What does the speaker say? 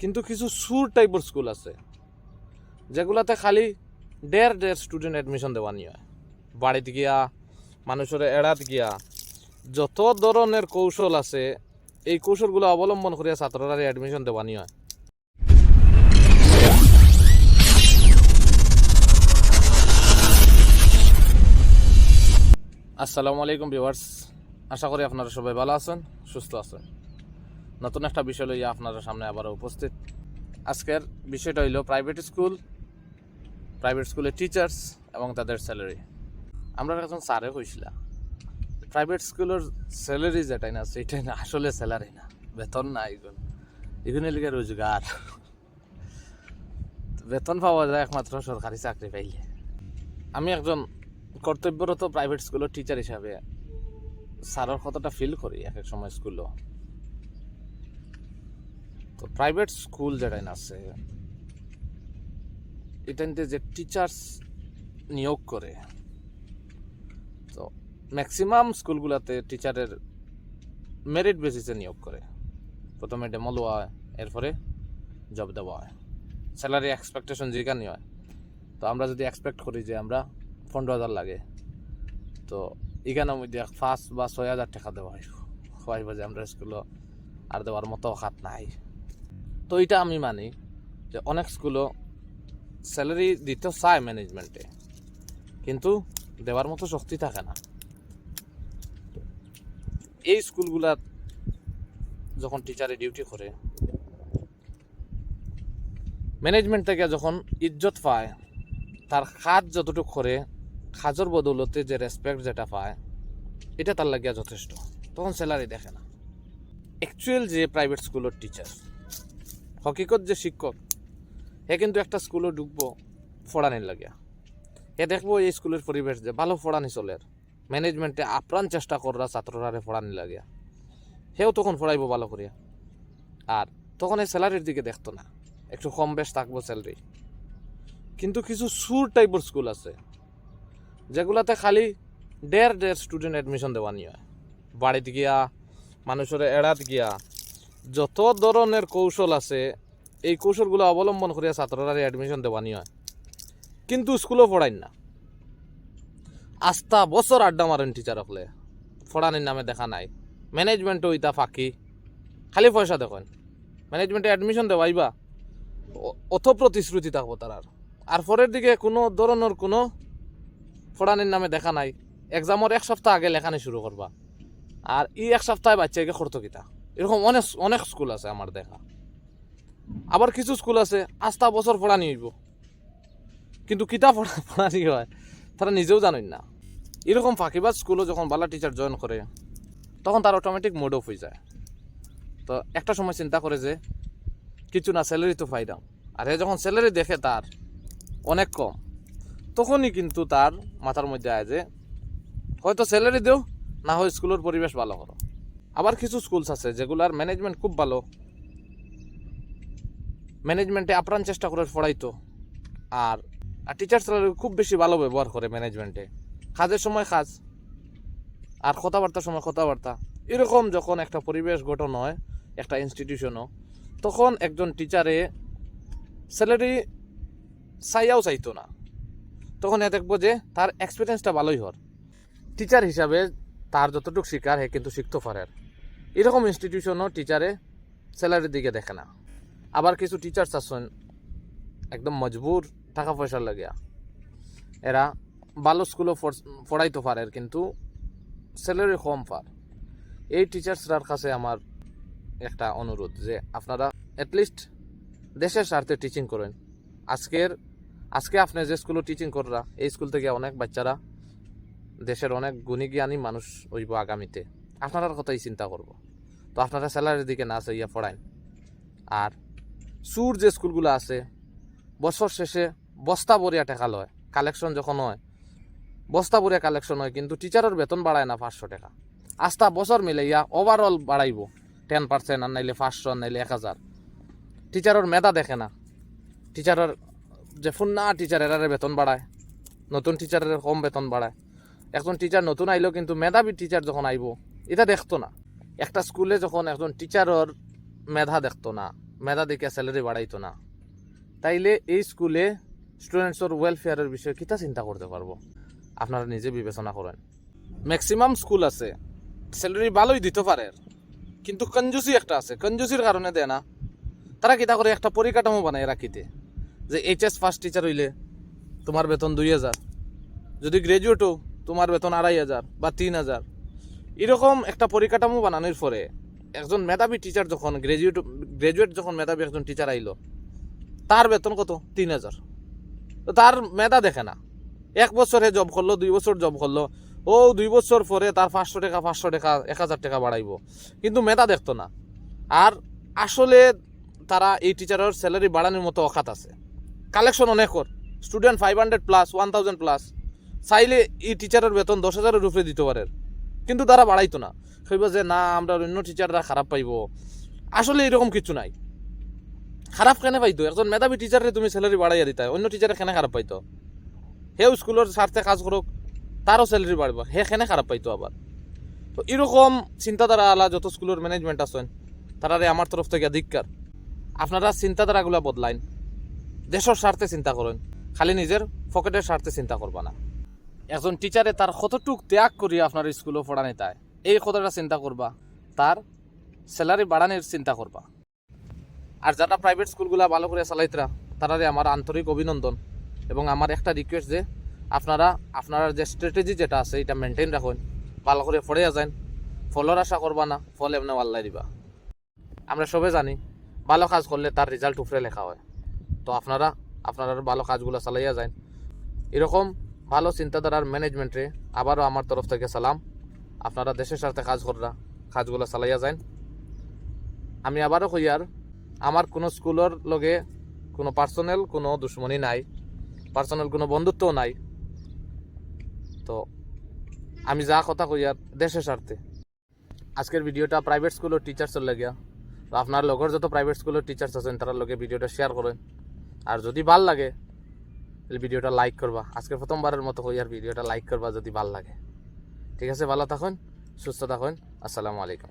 কিন্তু কিছু সুর টাইপের স্কুল আছে, যেগুলাতে খালি দেড় দেড় স্টুডেন্ট অ্যাডমিশন দেওয়া নিয়ে বাড়িতে গিয়া, মানুষের এড়াত গিয়া, যত ধরনের কৌশল আছে, এই কৌশলগুলো অবলম্বন করিয়া ছাত্ররা অ্যাডমিশন দেওয়া নিয়ে আসসালামু আলাইকুম ভিউয়ার্স আশা করি আপনারা সবাই ভালো আছেন, সুস্থ আছেন। নতুন একটা বিষয় লইয়া আপনাদের সামনে আবারও উপস্থিত। আজকের বিষয়টা হইল প্রাইভেট স্কুল প্রাইভেট স্কুলের টিচার্স এবং তাদের স্যালারি আমরা একজন স্যারে হয়েছিলাম প্রাইভেট স্কুলের স্যালারি যেটাই না সেটাই না, আসলে স্যালারি না, বেতন না এগুলো এগুলো লিগে রোজগার। বেতন পাওয়া যায় একমাত্র সরকারি চাকরি পাইলে। আমি একজন কর্তব্যরত প্রাইভেট স্কুলের টিচার হিসাবে স্যারের কতটা ফিল করি এক এক সময় স্কুলও তো প্রাইভেট স্কুল যেটাই না আছে এটাতে যে টিচার্স নিয়োগ করে, তো ম্যাক্সিমাম স্কুলগুলোতে টিচারের মেরিট বেসিসে নিয়োগ করে। প্রথমে ডেমো লওয়া হয়, এরপরে জব দেওয়া হয়। স্যালারি এক্সপেকটেশন যেখানে হয়। তো আমরা যদি এক্সপেক্ট করি যে আমরা পনেরো হাজার লাগে, তো এখানের মধ্যে পাঁচ বা ছয় হাজার টাকা দেওয়া হয়। হওয়াইব যে আমরা স্কুলও আর দেওয়ার মতো হাত নাই। তো এটা আমি মানি যে অনেক স্কুলও স্যালারি দিতে চায় ম্যানেজমেন্টে কিন্তু দেওয়ার মতো শক্তি থাকে না। এই স্কুলগুলা যখন টিচারে ডিউটি করে ম্যানেজমেন্ট থেকে যখন ইজ্জত পায়, তার কাজ যতটুকু করে, কাজের বদৌলতে যে রেসপেক্ট যেটা পায়, এটা তার লাগিয়া যথেষ্ট। তখন স্যালারি দেখে না। অ্যাকচুয়াল যে প্রাইভেট স্কুলের টিচার হকিকত যে শিক্ষক, হে কিন্তু একটা স্কুলে ঢুকবো ফড়ানির লাগিয়া। হে দেখব এই স্কুলের পরিবেশ যে ভালো ফড়ানি চলের ম্যানেজমেন্টে আপ্রাণ চেষ্টা করা ছাত্ররা ফড়ানি লাগিয়া। হেও তখন ফড়াইবো ভালো করিয়া। আর তখন এই স্যালারির দিকে দেখতো না। একটু কম বেশ থাকব স্যালারি। কিন্তু কিছু সুর টাইপের স্কুল আছে, যেগুলাতে খালি দেড় দেড় স্টুডেন্ট অ্যাডমিশন দেওয়া নিয়ে হয়। বাড়িতে গিয়া, মানুষের এড়াত গিয়া যত ধরনের কৌশল আছে, এই কৌশলগুলো অবলম্বন করিয়া ছাত্ররা অ্যাডমিশন দেওয়া নিয়ে হয়। কিন্তু স্কুলও পড়াইন না। আস্থা বছর আড্ডা মারেন টিচার হলে ফড়ানির নামে দেখা নাই। ম্যানেজমেন্টও ইতা ফাঁকি। খালি পয়সা দেখেন। ম্যানেজমেন্টে অ্যাডমিশন দেওয়াইবা অত প্রতিশ্রুতি থাকব তার আর। পরের দিকে কোনো ধরনের কোনো ফড়ানির নামে দেখা নাই। এক্সামের এক সপ্তাহ আগে লেখানি শুরু করবা। আর ই এক সপ্তাহে বাচ্চাকে খরতো কিতা। এরকম অনেক অনেক স্কুল আছে আমার দেখা। আবার কিছু স্কুল আছে আস্থা বছর পড়ানি হইব কিন্তু কিতা পড়া পড়ানি হয়, তারা নিজেও জানেন না। এরকম ফাঁকিবাজ স্কুলও যখন বালা টিচার জয়েন করে, তখন তার অটোমেটিক মুড অফ হয়ে যায়। তো একটা সময় চিন্তা করে যে, কিছু না স্যালারি তো পাইলাম আর এ যখন স্যালারি দেখে তার, অনেক কম। তখনই কিন্তু তার মাথার মধ্যে আয় যে, হয়তো স্যালারি দেও, না হয় স্কুলের পরিবেশ ভালো করো। আবার কিছু স্কুলস আছে যেগুলার ম্যানেজমেন্ট খুব ভালো। ম্যানেজমেন্টে আপ্রাণ চেষ্টা করে পড়াইতো। আর আর টিচার্সরা খুব বেশি ভালো ব্যবহার করে ম্যানেজমেন্টে কাজের সময় কাজ, আর কথাবার্তার সময় কথাবার্তা। এরকম যখন একটা পরিবেশ গঠন হয়, একটা ইনস্টিটিউশনও তখন একজন টিচারে স্যালারি চাইয়াও চাইতো না। তখন এ দেখব যে তার এক্সপিরিয়েন্সটা ভালোই হর টিচার হিসাবে তার যতটুকু শিকার, হে কিন্তু শিখতে পারে এরকম ইনস্টিটিউশনও টিচারে স্যালারির দিকে দেখে না। আবার কিছু টিচার্স আছেন একদম মজবুর টাকা পয়সার লাগিয়া। এরা ভালো স্কুলও পড়াইতে পারে, কিন্তু স্যালারি কম পার এই টিচার্সরার কাছে আমার একটা অনুরোধ যে, আপনারা অ্যাটলিস্ট দেশের স্বার্থে টিচিং করেন। আজকের, আজকে আপনি যে স্কুলে টিচিং কররা, এই স্কুল থেকে অনেক বাচ্চারা দেশের অনেক গুণী জ্ঞানী মানুষ হইব আগামীতে। আপনার কথাই চিন্তা করব। তো আপনারা স্যালারির দিকে না চাইয়া পড়াইন আর সুর যে স্কুলগুলো আছে, বছর শেষে বস্তা বরিয়া টাকা লয় কালেকশন যখন হয়, বস্তা বরিয়া কালেকশন হয়, কিন্তু টিচারের বেতন বাড়ায় না পাঁচশো টাকা। আস্তা বছর মিলাইয়া ওভারঅল বাড়াইব টেন পার্সেন্ট আর নাইলে পাঁচশো, আর নাইলে এক হাজার। টিচারের মেধা দেখে না। টিচারের যে ফুন্না টিচার এরারে বেতন বাড়ায়। নতুন টিচারের কম বেতন বাড়ায়। একজন টিচার নতুন আইলেও কিন্তু মেধাবী টিচার যখন আইব এটা দেখতো না। একটা স্কুলে যখন একজন টিচারর মেধা দেখতো না, মেধা দেখে স্যালারি বাড়াইতো না, তাইলে এই স্কুলে স্টুডেন্টসর ওয়েলফেয়ারের বিষয়ে কিতা চিন্তা করতে পারব? আপনারা নিজে বিবেচনা করেন। ম্যাক্সিমাম স্কুল আছে স্যালারি ভালোই দিতে পারে, কিন্তু কঞ্জুসি একটা আছে। কঞ্জুসির কারণে দেয় না। তারা কিতা করে, একটা পরিকাঠামো বানায় রাখিতে, যে এইচএস ফার্স্ট টিচার হইলে তোমার বেতন দুই হাজার, যদি গ্রাজুয়েটও তোমার বেতন আড়াই হাজার বা তিন হাজার। এরকম একটা পরিকাঠামো বানানোর পরে একজন মেধাবী টিচার যখন গ্রাজুয়েট গ্রাজুয়েট যখন মেধাবী একজন টিচার আইলো, তার বেতন কত? তিন হাজার। তো তার মেধা দেখে না। এক বছরে জব করল, দুই বছর জব করল। ও দুই বছর পরে তার পাঁচশো টাকা পাঁচশো টাকা, এক হাজার টাকা বাড়াইব। কিন্তু মেধা দেখতো না। আর আসলে তারা এই টিচারের স্যালারি বাড়ানোর মতো অখাত আছে। কালেকশন অনেক ওর। Student five hundred plus one thousand plus চাইলে এই টিচারের বেতন দশ হাজারের উপরে দিতে পারে। কিন্তু তারা বাড়াইতো না। কইব যে, না, আমরা অন্য টিচাররা খারাপ পাইব। আসলে এরকম কিছু নাই। খারাপ কেন পাইতো? একজন মেধাবী টিচারে তুমি স্যালারি বাড়াইয়া দিতা, অন্য টিচারে কেন খারাপ পাইতো? সেও স্কুলের স্বার্থে কাজ করুক, তারও স্যালারি বাড়বে হে কেনে খারাপ পাইতো আবার? তো এরকম চিন্তাধারা আলা যত স্কুলের ম্যানেজমেন্ট আছেন, তারারে আমার তরফ থেকে ধিক্কার। আপনারা চিন্তাধারাগুলা বদলাইন। দেশের স্বার্থে চিন্তা করেন, খালি নিজের পকেটের স্বার্থে চিন্তা করবা না। একজন টিচারে তার কতটুক ত্যাগ করি আপনার স্কুলে পড়ানি তাই? এই কথাটা চিন্তা করবা। তার স্যালারি বাড়ানোর চিন্তা করবা। আর যারা প্রাইভেট স্কুলগুলা ভালো করে চালাইতরা, তারারে আমার আন্তরিক অভিনন্দন এবং আমার একটা রিকোয়েস্ট যে আপনারা আপনারা যে স্ট্র্যাটেজি যেটা আছে, এটা মেনটেন রাখুন, ভালো করে পড়ে যান। ফলের আশা করবা না, ফল এমনি আল্লাহ দিবা। আমরা সবে জানি, ভালো কাজ করলে তার রেজাল্ট উপরে লেখা হয়। তো আপনারা আপনারা ভালো কাজগুলো চালাইয়া যান। এরকম ভালো চিন্তাধারার ম্যানেজমেন্টে আবারও আমার তরফ থেকে সালাম। আপনারা দেশের সাথে কাজ কররা কাজগুলো চালাইয়া যান। আমি আবারও কইয়ার আমার কোনো স্কুলের লগে কোনো পার্সোনাল কোনো দুশ্মনী নাই পার্সোনাল কোনো বন্ধুত্বও নাই। তো আমি যা কথা কইয়ার দেশের স্বার্থে। আজকের ভিডিওটা প্রাইভেট স্কুলের টিচার্সের লাগিয়া। তো আপনার লগর যত প্রাইভেট স্কুলের টিচার্স আছেন তার লগে ভিডিওটা শেয়ার করেন। আর যদি ভালো লাগে ভিডিওটা লাইক করবা। আজকে প্রথমবারের মতো কইয়ার ভিডিওটা লাইক করবা যদি ভালো লাগে। ঠিক আছে? ভালো থাকুন, সুস্থ থাকুন। আসসালামু আলাইকুম।